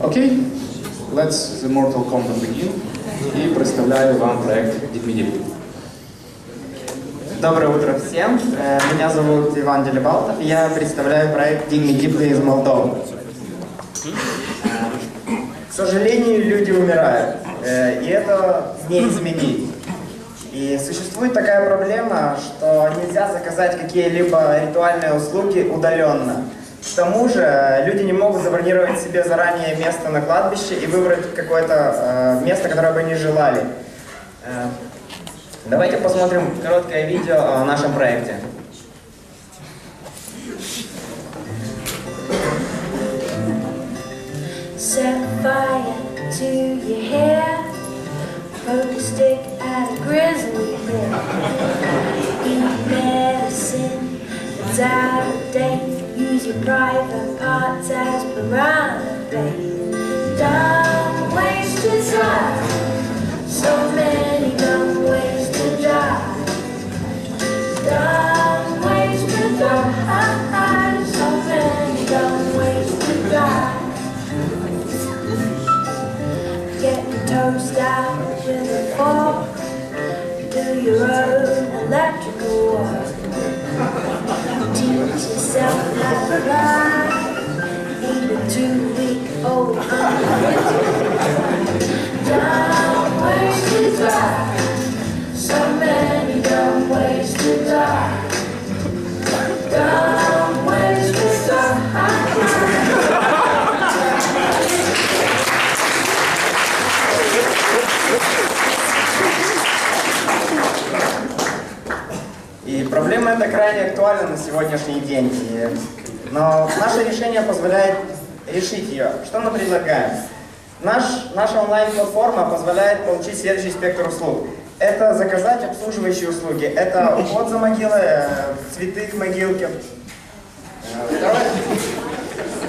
Окей, let's the Mortal Kombat begin. И представляю вам проект Дипмидип. Доброе утро всем. Э, Меня зовут Иван Делебалтов. Я представляю проект Дигми Дипли из Молдовы. Э, К сожалению, люди умирают. э, И это не изменить. И существует такая проблема, что нельзя заказать какие-либо ритуальные услуги удаленно. Тому же э, люди не могут забронировать себе заранее место на кладбище и выбрать какое-то э, место, которое бы они желали. Э, Давайте посмотрим короткое видео о нашем проекте. Set fire to your hair. Poke a stick at a grizzly bear. Eat medicine that's out of date. Use your private parts as bait. Don't waste your time. So many dumb ways to die. Don't waste your time. So many don't waste to die. Get your toast out with a fork. Do your own electrical work. Teach yourself I'm arrived in the two-week-old. Сегодняшний день. Но наше решение позволяет решить ее. Что мы предлагаем? Наш, наша онлайн-платформа позволяет получить следующий спектр услуг. Это заказать обслуживающие услуги. Это уход за могилой, э, цветы к могилке. Э, Второе,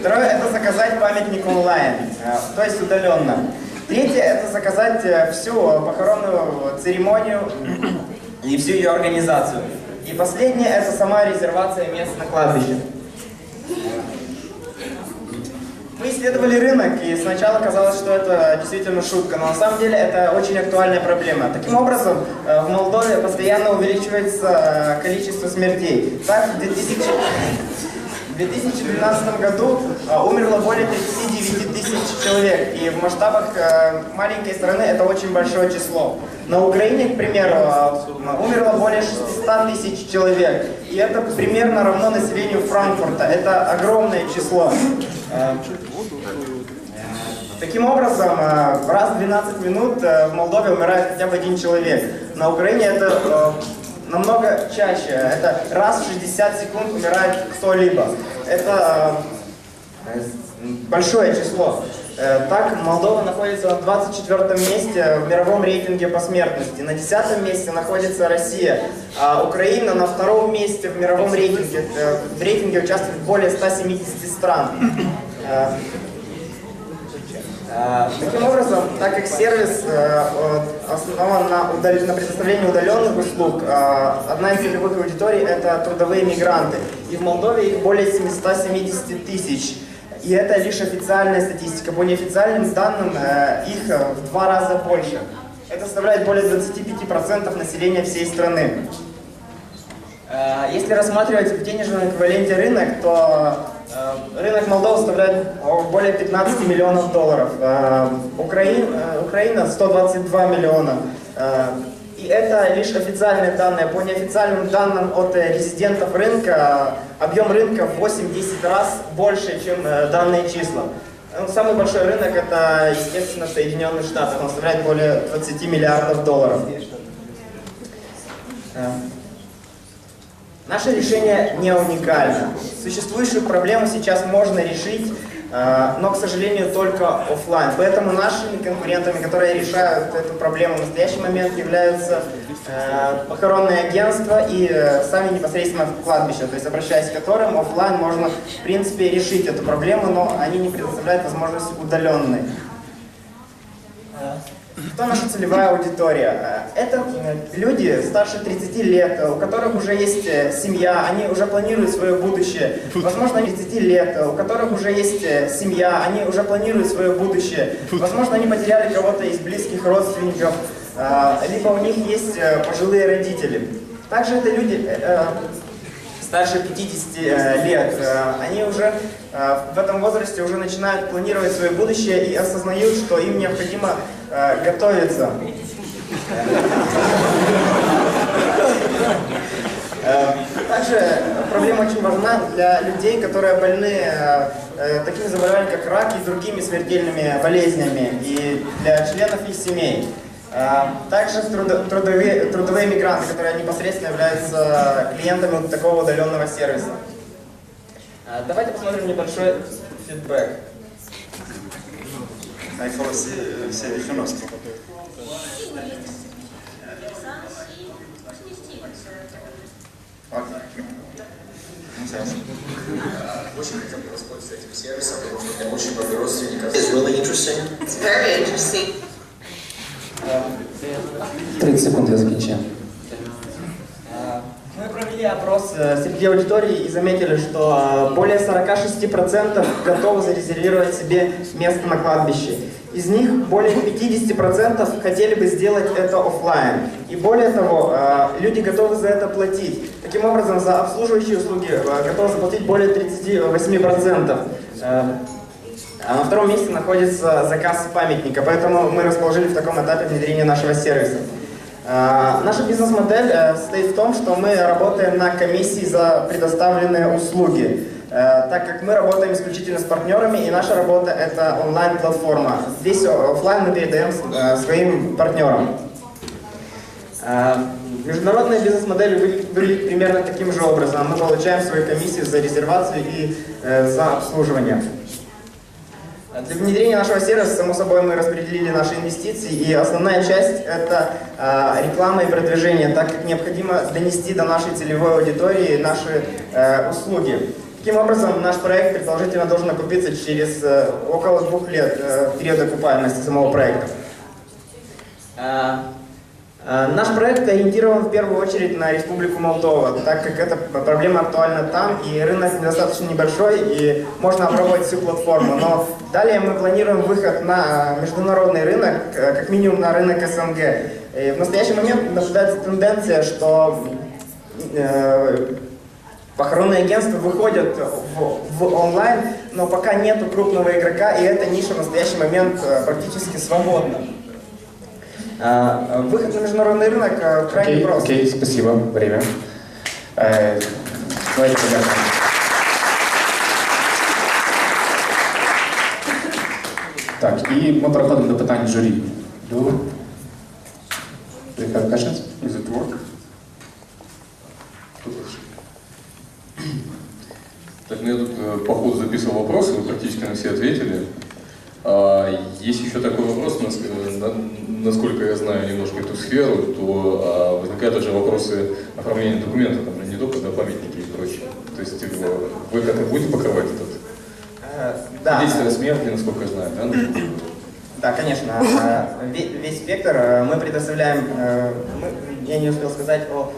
второе это заказать памятник онлайн, э, то есть удаленно. Третье это заказать всю похоронную церемонию и всю ее организацию. И последнее это сама резервация мест на кладбище. Мы исследовали рынок, и сначала казалось, что это действительно шутка, но на самом деле это очень актуальная проблема. Таким образом, э, в Молдове постоянно увеличивается э, количество смертей. Так, в 2000 в 2012 году э, умерло более 39 тысяч человек, и в масштабах э, маленькой страны это очень большое число. На Украине, к примеру, э, умерло более 600 тысяч человек, и это примерно равно населению Франкфурта. Это огромное число. Э, Таким образом, раз в 12 минут в Молдове умирает хотя бы один человек. На Украине это намного чаще. Это раз в 60 секунд умирает кто-либо. Это большое число. Э, Так, Молдова находится на 24 месте в мировом рейтинге по смертности. На 10 месте находится Россия. А Украина на втором месте в мировом рейтинге. Э, В рейтинге участвует более 170 стран. Э, Э, Таким образом, так как сервис э, э, основан на, удал- на предоставлении удаленных услуг, э, одна из целевых аудиторий – это трудовые мигранты. И в Молдове их более 770 тысяч. И это лишь официальная статистика. По неофициальным данным, э, их э, в два раза больше. Это составляет более 25% населения всей страны. Э, Если рассматривать в денежном эквиваленте рынок, то рынок Молдовы составляет более 15 миллионов долларов. Украи- Украина 122 миллиона. И это лишь официальные данные. По неофициальным данным от э, резидентов рынка, объем рынка в 8-10 раз больше, чем э, данные числа. Ну, Самый большой рынок это, естественно, Соединенные Штаты. Он составляет более 20 миллиардов долларов. Э, Наше решение не уникально. Существующую проблему сейчас можно решить, но, к сожалению, только оффлайн. Поэтому нашими конкурентами, которые решают эту проблему в настоящий момент, являются э, похоронные агентства и э, сами непосредственно кладбища. То есть, обращаясь к которым, оффлайн можно, в принципе, решить эту проблему, но они не предоставляют возможность удаленной. Кто наша целевая аудитория? Э, Это э, люди старше 30 лет, э, у которых уже есть семья, они уже планируют свое будущее. Возможно, они 30 лет, у которых уже есть семья, они уже планируют свое будущее. Возможно, они потеряли кого-то из близких родственников, либо у них есть пожилые родители. Также это люди, старше 50 э, лет, они уже в этом возрасте уже начинают планировать свое будущее и осознают, что им необходимо э, готовиться. Э, Также проблема очень важна для людей, которые больны э, э, такими заболеваниями, как рак и другими смертельными болезнями, и для членов их семей. Также трудо- трудовые, трудовые мигранты, которые непосредственно являются клиентами вот такого удаленного сервиса. Давайте посмотрим небольшой фидбэк. iPhone 790. Окей. Ну, сейчас. Очень хотел бы воспользоваться этим сервисом, потому что у меня очень много родственников. It's really interesting. It's very interesting. 30 секунд я закінчив. Провели опрос э, среди аудитории и заметили, что э, более 46% готовы зарезервировать себе место на кладбище. Из них более 50% хотели бы сделать это оффлайн. И более того, э, люди готовы за это платить. Таким образом, за обслуживающие услуги готовы заплатить более 38%. Э, а на втором месте находится заказ памятника, поэтому мы расположили в таком этапе внедрения нашего сервиса. А, Наша бизнес-модель э, состоит в том, что мы работаем на комиссии за предоставленные услуги, э, так как мы работаем исключительно с партнерами, и наша работа это онлайн-платформа. Весь офлайн мы передаем э, своим партнерам. Международная бизнес-модель выглядит примерно таким же образом. Мы получаем свою комиссию за резервацию и э, за обслуживание. Для внедрения нашего сервиса, само собой, мы распределили наши инвестиции, и основная часть – это э, реклама и продвижение, так как необходимо донести до нашей целевой аудитории наши э, услуги. Таким образом, наш проект предположительно должен окупиться через э, около двух лет э, период окупаемости самого проекта. Э, Наш проект ориентирован в первую очередь на Республику Молдова, так как эта проблема актуальна там, и рынок достаточно небольшой, и можно опробовать всю платформу. Но далее мы планируем выход на международный рынок, э, как минимум на рынок СНГ. И в настоящий момент наблюдается тенденция, что э, похоронные агентства выходят в, в онлайн, но пока нету крупного игрока, и эта ниша в настоящий момент э, практически свободна. А, Выход на международный рынок э, крайне Окей, прост. окей, спасибо, время. Э, давайте ребята. Так, і ми переходимо до питань журі. Do you have questions? Is it work? Так, ну я тут э, по ходу записывал вопросы, вы практически на все ответили. А, есть еще такой вопрос, э, на- насколько я знаю немножко эту сферу, то а, возникают уже вопросы оформления документов, там, не только да, памятники и прочее. То есть э, вы как-то будете покрывать этот Э, Да, о смерти, насколько я знаю, да? да, конечно. Ве- Весь спектр мы предоставляем, я не успел сказать о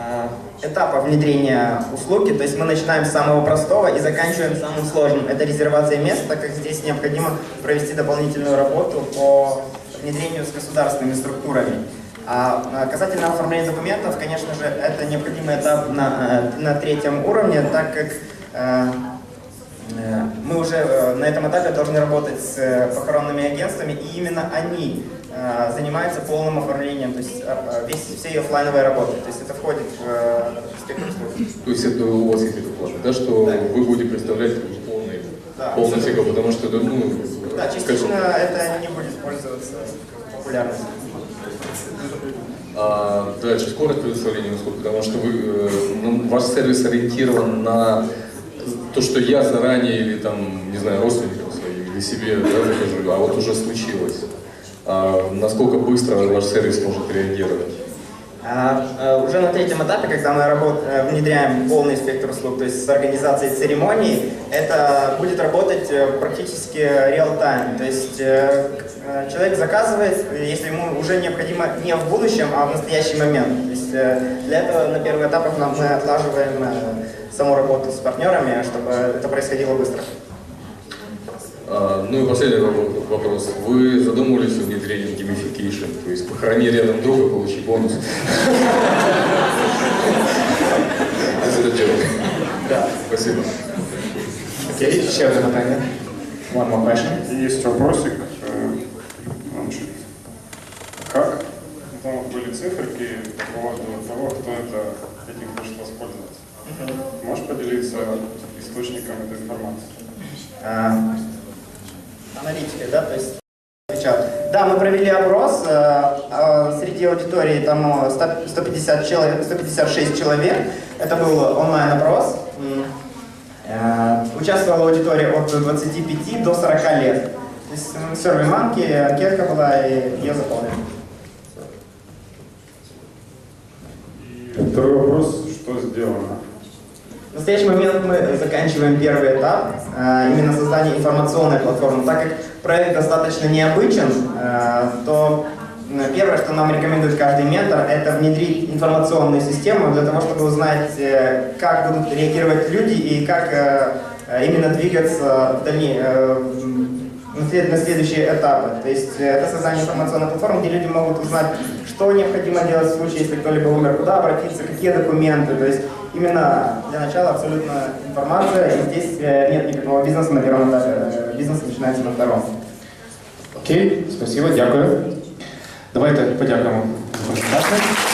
э, этапах внедрения услуги, то есть мы начинаем с самого простого и заканчиваем самым сложным. Это резервация мест, так как здесь необходимо провести дополнительную работу по внедрению с государственными структурами. А а касательно оформления документов, конечно же, это необходимый этап на, э, на третьем уровне, так как Э, Мы уже э, на этом этапе должны работать с э, похоронными агентствами, и именно они э, занимаются полным оформлением, то есть всей офлайновой работы. То есть это входит в спектр услуг. То есть это у вас есть такой план, да, что Да. вы будете представлять полный, Да, полный цикл, потому что, это, ну, Да, частично это не будет пользоваться популярностью. А дальше скорость предоставления услуг, потому что вы, э, ну, ваш сервис ориентирован на то, что я заранее или там, не знаю, родственникам своим или себе да, закажу, а вот уже случилось. А насколько быстро ваш сервис может реагировать? А, а, Уже на третьем этапе, когда мы работ- э, внедряем полный спектр услуг, то есть с организацией церемоний, это будет работать э, практически реал-тайм. То есть э, человек заказывает, если ему уже необходимо не в будущем, а в настоящий момент. То есть для этого на первых этапах мы отлаживаем саму работу с партнерами, чтобы это происходило быстро. А, Ну и последний вопро- вопрос. Вы задумывались о внедрении gamification, то есть похорони рядом друга, получи бонус? Да. Спасибо. Окей, ще одне питання. One more question. Есть вопросик. э, Как там вот были циферки по поводу того, кто это этим хочет воспользоваться? Можешь поделиться источником этой информации? А, аналитика, да, то есть отвечают. Да, мы провели опрос, э, а среди аудитории там э, 100 150 человек, 156 человек, это был онлайн-опрос. Э, Участвовала аудитория от 25 до 40 лет. То есть м, сервей-манки, анкетка была, и ее заполнили. Второй вопрос, что сделано? В настоящий момент мы заканчиваем первый этап, э, именно создание информационной платформы. Так как проект достаточно необычен, э, то э, первое, что нам рекомендует каждый ментор, это внедрить информационную систему для того, чтобы узнать, как будут реагировать люди и как именно двигаться в дальней- на след- следующие этапы. То есть э, это создание информационной платформы, где люди могут узнать, что необходимо делать в случае, если кто-либо умер, куда обратиться, какие документы. То есть именно для начала абсолютно информация, и здесь э, нет никакого бизнеса на первом этапе. Бизнес начинается на втором. Окей, спасибо, дякую. Давайте подякуємо за.